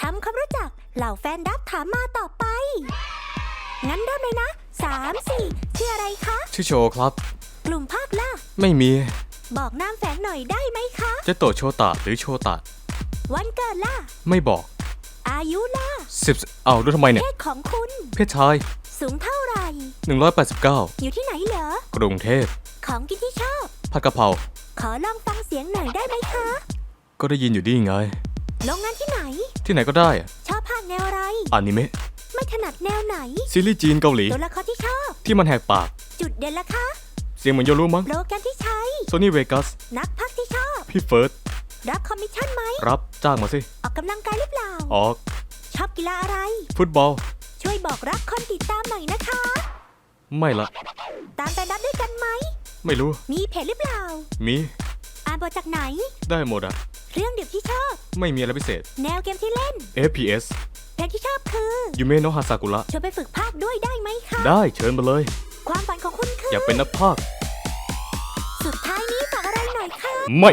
ทำความรู้จักเหล่าแฟนดับถามมาต่อไป งั้นเริ่มเลยนะสามสี่ชื่ออะไรคะ ชื่อโชว์ครับ กลุ่มภาคล่ะ ไม่มีบอกนามแฝงหน่อยได้ไหมคะจะโตะโชตะหรือโชตะ วันเกิดล่ะ ไม่บอกอายุล่ะสิบเอาด้วยทำไมเนี่ยเพศของคุณ เพศชาย สูงเท่าไหร่ 189 อยู่ที่ไหนเหรอ กรุงเทพของกินที่ชอบ ผัดกะเพราขอลองฟังเสียงหน่อยได้ไหมคะ ก็ได้ยินอยู่ดีไง โรงงานที่ไหน ที่ไหนก็ได้อะชอบภาคแนวอะไร อนิเมะไม่ถนัดแนวไหน ซีรีส์จีนเกาหลี ตัวละครที่ชอบ ที่มันแหกปาก จุดเด่นล่ะคะ เสียงเหมือนโยรู้มั้งโปรแกรมที่ใช้ โซนี่เวกัสนักพักที่ชอบ พี่เฟิร์สรับคอมมิชชั่นไหม รับจ้างมาสิ ออกกำลังกายหรือเปล่า ออก ชอบกีฬาอะไร ฟุตบอล ช่วยบอกรักคนติดตามหน่อยนะคะ ไม่ละ ตามไปรับด้วยกันไหม ไม่รู้ มีเพจหรือเปล่า มีอ่านบทจากไหน ได้หมดอะเรื่องดื่มที่ชอบ ไม่มีอะไรพิเศษ แนวเกมที่เล่น FPS เพลงที่ชอบคือยูเมะโนะฮาซากุระ ชวนไปฝึกภาคด้วยได้ไหมคะ ได้เชิญมาเลย ความฝันของคุณคืออยากเป็นนักพากย์สุดท้ายนี้ฝากอะไรหน่อยคะ ไม่